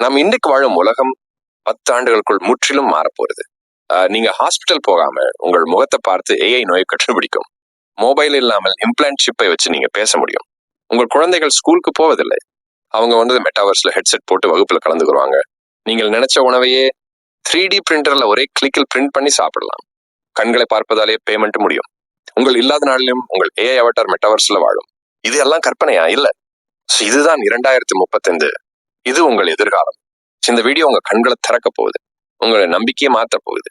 நாம் இன்றைக்கு வாழும் உலகம் பத்து ஆண்டுகளுக்குள் முற்றிலும் மாறப்போறது ஆஹ் நீங்க ஹாஸ்பிட்டல் போகாம உங்கள் முகத்தை பார்த்து ஏஐ நோயை கண்டுபிடிக்கும். மொபைல் இல்லாமல் இம்ப்ளான்ட் சிப்பை வச்சு நீங்க பேச முடியும். உங்கள் குழந்தைகள் ஸ்கூலுக்கு போவதில்லை. அவங்க வந்து மெட்டாவர்ஸ்ல ஹெட்செட் போட்டு வகுப்புல கலந்துக்குருவாங்க நீங்கள் நினைச்ச உணவையே த்ரீ டி பிரிண்டர்ல ஒரே கிளிக்கில் பிரிண்ட் பண்ணி சாப்பிடலாம். கண்களை பார்ப்பதாலே பேமெண்ட் முடியும். உங்கள் இல்லாத நாளிலும் உங்கள் ஏஐ அவட்டார் மெட்டாவர்ஸ்ல வாழும். இது எல்லாம் கற்பனையா? இல்ல. இதுதான் இரண்டாயிரத்தி முப்பத்தைந்து இது உங்கள் எதிர்காலம். இந்த வீடியோ உங்க கண்களை திறக்க போகுது. உங்களை நம்பிக்கையை மாத்த போகுது.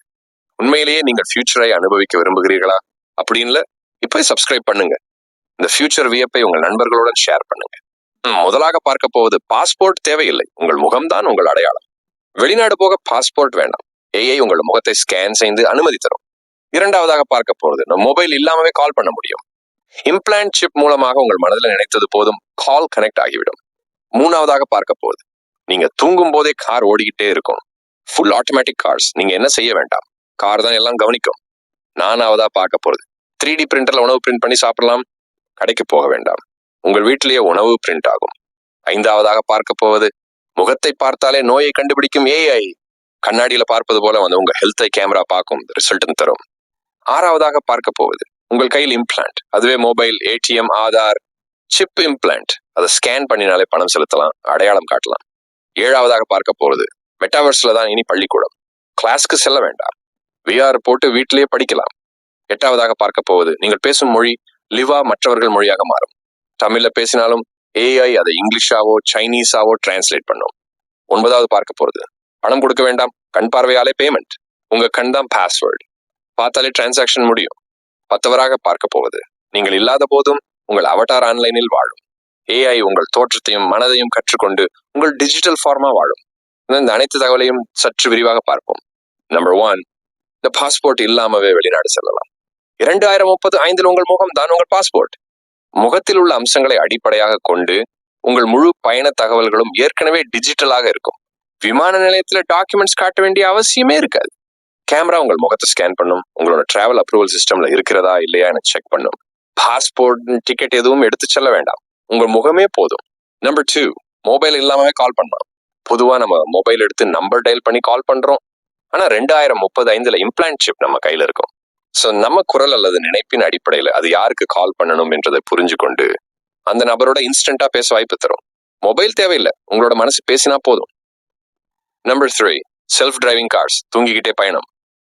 உண்மையிலேயே நீங்கள் ஃபியூச்சரை அனுபவிக்க விரும்புகிறீர்களா? அப்படின்னு இப்போ சப்ஸ்கிரைப் பண்ணுங்க. இந்த ஃபியூச்சர் வியப்பை உங்கள் நண்பர்களுடன் ஷேர் பண்ணுங்க. முதலாக பார்க்க போவது பாஸ்போர்ட் தேவையில்லை. உங்கள் முகம்தான் உங்கள் அடையாளம். வெளிநாடு போக பாஸ்போர்ட் வேண்டாம். ஏஐ உங்கள் முகத்தை ஸ்கேன் செய்து அனுமதி தரும். இரண்டாவதாக பார்க்க போறது நம்ம மொபைல் இல்லாமவே கால் பண்ண முடியும். இம்ப்ளான்ட் சிப் மூலமாக உங்கள் மனதில் நினைத்தது போதும் கால் கனெக்ட் ஆகிவிடும். மூணாவதாக பார்க்க போகுது. நீங்க தூங்கும் போதே கார் ஓடிக்கிட்டே இருக்கும் ஃபுல் ஆட்டோமேட்டிக் கார்ஸ் நீங்க என்ன செய்ய வேண்டாம். கார் தான் எல்லாம் கவனிக்கும். நானாவதா பார்க்க போறது. த்ரீ டி பிரிண்டர்ல உணவு பிரிண்ட் பண்ணி சாப்பிடலாம். கடைக்கு போக வேண்டாம். உங்கள் வீட்டிலேயே உணவு பிரிண்ட் ஆகும். ஐந்தாவதாக பார்க்க போவது முகத்தை பார்த்தாலே நோயை கண்டுபிடிக்கும் ஏஐ கண்ணாடியில பார்ப்பது போல வந்து உங்க ஹெல்த்தை கேமரா பார்க்கும். ரிசல்ட் தரும். ஆறாவதாக பார்க்க போவது உங்கள் கையில் இம்ப்ளான்ட் அதுவே mobile ATM Aadhaar chip implant அதை ஸ்கேன் பண்ணினாலே பணம் செலுத்தலாம் அடையாளம் காட்டலாம். ஏழாவதாக பார்க்க போவது மெட்டாவர்ஸ்ல தான் இனி பள்ளிக்கூடம். கிளாஸ்க்கு செல்ல வேண்டாம். விஆர் போட்டு வீட்டிலேயே படிக்கலாம். எட்டாவதாக பார்க்க போவது நீங்கள் பேசும் மொழி லிவா மற்றவர்கள் மொழியாக மாறும். தமிழ்ல பேசினாலும் ஏஐ அதை இங்கிலீஷாவோ சைனீஸாவோ டிரான்ஸ்லேட் பண்ணும். ஒன்பதாவது பார்க்க போறது பணம் கொடுக்க வேண்டாம் கண் பார்வையாலே பேமெண்ட் உங்க கண் தான் பாஸ்வேர்டு பார்த்தாலே டிரான்சாக்ஷன் முடியும். பத்தவராக பார்க்க போவது நீங்கள் இல்லாத போதும் உங்கள் அவட்டார் ஆன்லைனில் வாழும். ஏஐ உங்கள் தோற்றத்தையும் மனதையும் கற்றுக்கொண்டு உங்கள் டிஜிட்டல் ஃபார்மா வாழும். இந்த அனைத்து தகவலையும் சற்று விரிவாக பார்ப்போம். நம்பர் ஒன் இந்த பாஸ்போர்ட் இல்லாமவே வெளிநாடு செல்லலாம். இரண்டாயிரம் முப்பது ஐந்தில் உங்கள் முகம் தான் உங்கள் பாஸ்போர்ட் முகத்தில் உள்ள அம்சங்களை அடிப்படையாக கொண்டு உங்கள் முழு பயண தகவல்களும் ஏற்கனவே டிஜிட்டலாக இருக்கும். விமான நிலையத்துல டாக்குமெண்ட்ஸ் காட்ட வேண்டிய அவசியமே இருக்காது. கேமரா உங்கள் முகத்தை ஸ்கேன் பண்ணும். உங்களோட டிராவல் அப்ரூவல் சிஸ்டம்ல இருக்கிறதா இல்லையா செக் பண்ணும். பாஸ்போர்ட் டிக்கெட் எதுவும் எடுத்து செல்ல வேண்டாம். உங்கள் முகமே போதும். நம்பர் டூ மொபைல் இல்லாமவே கால் பண்ணலாம். பொதுவா நம்ம மொபைல் எடுத்து நம்பர் டயல் பண்ணி கால் பண்றோம். ஆனா ரெண்டாயிரம் முப்பது ஐந்துல இம்ப்ளான்ட் சிப் நம்ம கையில இருக்கும். ஸோ நம்ம குரல் அல்லது நினைப்பின் அடிப்படையில அது யாருக்கு கால் பண்ணணும் என்றதை புரிஞ்சு கொண்டு அந்த நபரோட இன்ஸ்டன்டா பேச வாய்ப்பு தரும். மொபைல் தேவையில்லை. உங்களோட மனசு பேசினா போதும். Number three self driving cars தூங்கிக்கிட்டே பயணம்.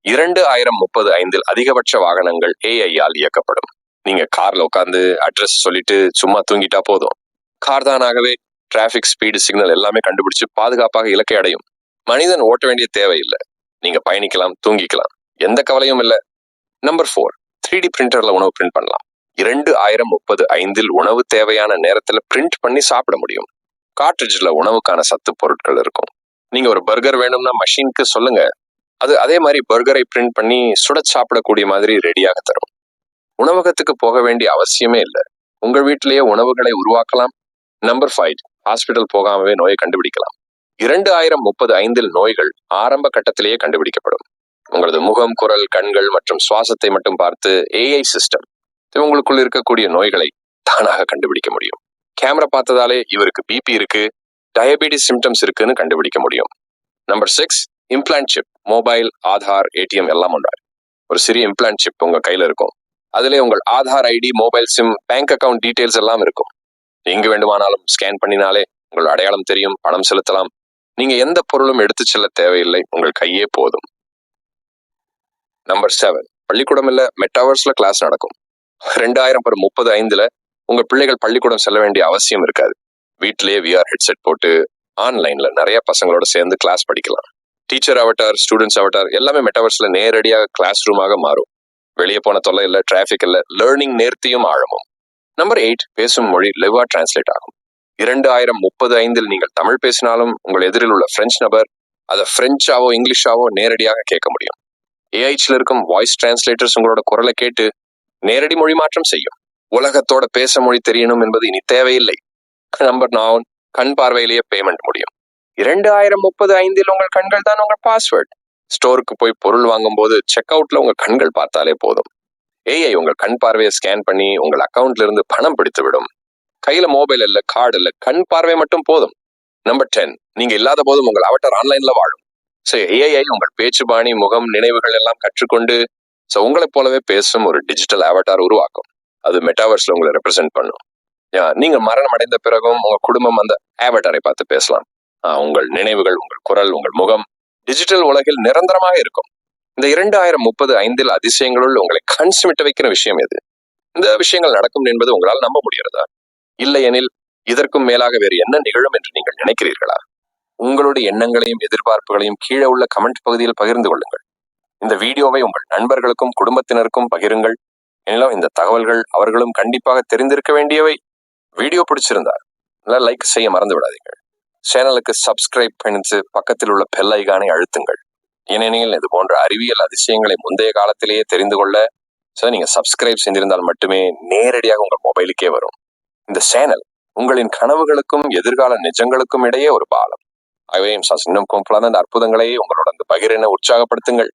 இரண்டு ஆயிரம் முப்பது ஐந்தில் அதிகபட்ச வாகனங்கள் ஏஐயால் இயக்கப்படும். நீங்க கார்ல உட்காந்து அட்ரஸ் சொல்லிட்டு சும்மா தூங்கிட்டா போதும். கார் தானாகவே டிராஃபிக் ஸ்பீடு சிக்னல் எல்லாமே கண்டுபிடிச்சு பாதுகாப்பாக இலக்கை அடையும். மனிதன் ஓட்ட வேண்டிய தேவையில்லை. நீங்க பயணிக்கலாம் தூங்கிக்கலாம். எந்த கவலையும் இல்லை. நம்பர் ஃபோர் த்ரீ டி பிரிண்டர்ல உணவு பிரிண்ட் பண்ணலாம். இரண்டு ஆயிரம் முப்பது ஐந்தில் உணவு தேவையான நேரத்துல பிரிண்ட் பண்ணி சாப்பிட முடியும். காட்ரிட்ஜ்ல உணவுக்கான சத்து பொருட்கள் இருக்கும். நீங்க ஒரு பர்கர் வேணும்னா மஷினுக்கு சொல்லுங்க. அது அதே மாதிரி பர்கரை பிரிண்ட் பண்ணி சுட சாப்பிடக்கூடிய மாதிரி ரெடியாக தரும். உணவகத்துக்கு போக வேண்டிய அவசியமே இல்லை. உங்கள் வீட்டிலேயே உணவுகளை உருவாக்கலாம். நம்பர் ஃபைவ் ஹாஸ்பிட்டல் போகாமவே நோயை கண்டுபிடிக்கலாம். இரண்டு ஆயிரம் முப்பது ஐந்தில் நோய்கள் ஆரம்ப கட்டத்திலேயே கண்டுபிடிக்கப்படும். உங்களது முகம் குரல் கண்கள் மற்றும் சுவாசத்தை மட்டும் பார்த்து ஏஐ சிஸ்டம் உங்களுக்குள் இருக்கக்கூடிய நோய்களை தானாக கண்டுபிடிக்க முடியும். கேமரா பார்த்ததாலே இவருக்கு பிபி இருக்கு டயபெட்டிஸ் சிம்டம்ஸ் இருக்குன்னு கண்டுபிடிக்க முடியும். Number six implant chip mobile Aadhaar ATM எல்லாம் ஒன்றாரு ஒரு சிறிய இம்ப்ளான்ட் சிப் உங்க கையில இருக்கும். அதிலே உங்கள் Aadhaar ID mobile SIM bank account details எல்லாம் இருக்கும். எங்கு வேண்டுமானாலும் ஸ்கேன் பண்ணினாலே உங்கள் அடையாளம் தெரியும் பணம் செலுத்தலாம். நீங்க எந்த பொருளும் எடுத்து செல்ல தேவையில்லை உங்கள் கையே போதும். நம்பர் செவன் பள்ளிக்கூடம் இல்ல மெட்டாவர்ஸ்ல கிளாஸ் நடக்கும். ரெண்டாயிரம் பர் முப்பது ஐந்துல உங்க பிள்ளைகள் பள்ளிக்கூடம் செல்ல வேண்டிய அவசியம் இருக்காது. வீட்டிலேயே விஆர் ஹெட்செட் போட்டு ஆன்லைன்ல நிறைய பசங்களோட சேர்ந்து கிளாஸ் படிக்கலாம். டீச்சர் அவட்டார் ஸ்டூடெண்ட்ஸ் அவட்டார் எல்லாமே மெட்டாவர்ஸ்ல நேரடியாக கிளாஸ் ரூமாக மாறும். வெளியே போன தொல்லை இல்ல டிராஃபிக் இல்ல லேர்னிங் நேர்த்தியும் ஆழமும். நம்பர் எயிட் பேசும் மொழி லிவா டிரான்ஸ்லேட் ஆகும். இரண்டு ஆயிரம் முப்பது ஐந்தில் நீங்கள் தமிழ் பேசினாலும் உங்கள் எதிரில் உள்ள பிரெஞ்சு நபர் அதை பிரெஞ்சாவோ இங்கிலீஷாவோ நேரடியாக கேட்க முடியும். ஏஐச்சில் இருக்கும் வாய்ஸ் டிரான்ஸ்லேட்டர்ஸ் உங்களோட குரலை கேட்டு நேரடி மொழி மாற்றம் செய்யும். உலகத்தோட பேச மொழி தெரியணும் என்பது இனி தேவையில்லை. நம்பர் நான் கண் பார்வையிலேயே பேமெண்ட் முடியும். இரண்டு ஆயிரம் முப்பது ஐந்தில் உங்கள் கண்கள் தான் உங்கள் பாஸ்வேர்ட் ஸ்டோருக்கு போய் பொருள் வாங்கும்போது செக் அவுட்ல உங்க கண்கள் பார்த்தாலே போதும். ஏஐ உங்கள் கண் பார்வையை ஸ்கேன் பண்ணி உங்கள் அக்கவுண்ட்ல இருந்து பணம் பிடித்து விடும். கையில மொபைல் இல்ல கார்டு இல்ல கண் பார்வை மட்டும் போதும். நம்பர் டென் நீங்க இல்லாத போதும் உங்கள் அவட்டார் ஆன்லைன்ல வாழும். ஸோ ஏஐ உங்கள் பேச்சு பாணி முகம் நினைவுகள் எல்லாம் கற்றுக்கொண்டு ஸோ உங்களைப் போலவே பேசும் ஒரு டிஜிட்டல் அவட்டார் உருவாக்கும். அது மெட்டாவர்ஸ்ல உங்களை ரெப்ரசென்ட் பண்ணும். நீங்க மரணம் அடைந்த பிறகும் உங்க குடும்பம் அந்த அவட்டாரை பார்த்து பேசலாம். ஆஹ் உங்கள் நினைவுகள் உங்கள் குரல் உங்கள் முகம் டிஜிட்டல் உலகில் நிரந்தரமாக இருக்கும். இந்த இரண்டாயிரம் முப்பது ஐந்தில் அதிசயங்களுள் உங்களை கண் சிமிட்டு வைக்கிற விஷயம் எது? இந்த விஷயங்கள் நடக்கும் என்பது உங்களால் நம்ப முடிகிறதா? இல்லை எனில் இதற்கும் மேலாக வேறு என்ன நிகழும் என்று நீங்கள் நினைக்கிறீர்களா? உங்களுடைய எண்ணங்களையும் எதிர்பார்ப்புகளையும் கீழே உள்ள கமெண்ட் பகுதியில் பகிர்ந்து கொள்ளுங்கள். இந்த வீடியோவை உங்கள் நண்பர்களுக்கும் குடும்பத்தினருக்கும் பகிருங்கள். எனினும் இந்த தகவல்கள் அவர்களும் கண்டிப்பாக தெரிந்திருக்க வேண்டியவை. வீடியோ பிடிச்சிருந்தா லைக் செய்ய மறந்து விடாதீர்கள் சேனலுக்கு சப்ஸ்கிரைப் பண்ணிட்டு பக்கத்தில் உள்ள பெல் ஐகானை அழுத்துங்கள். ஏனெனில் இது போன்ற அறிவியல் அதிசயங்களை முந்தைய காலத்திலேயே தெரிந்து கொள்ள ஸோ நீங்க சப்ஸ்கிரைப் செஞ்சிருந்தால் மட்டுமே நேரடியாக உங்கள் மொபைலுக்கே வரும். இந்த சேனல் உங்களின் கனவுகளுக்கும் எதிர்கால நிஜங்களுக்கும் இடையே ஒரு பாலம். ஆகவே இன்னும் கும்பலான இந்த அற்புதங்களை உங்களோட அந்த பகிரனை உற்சாகப்படுத்துங்கள்.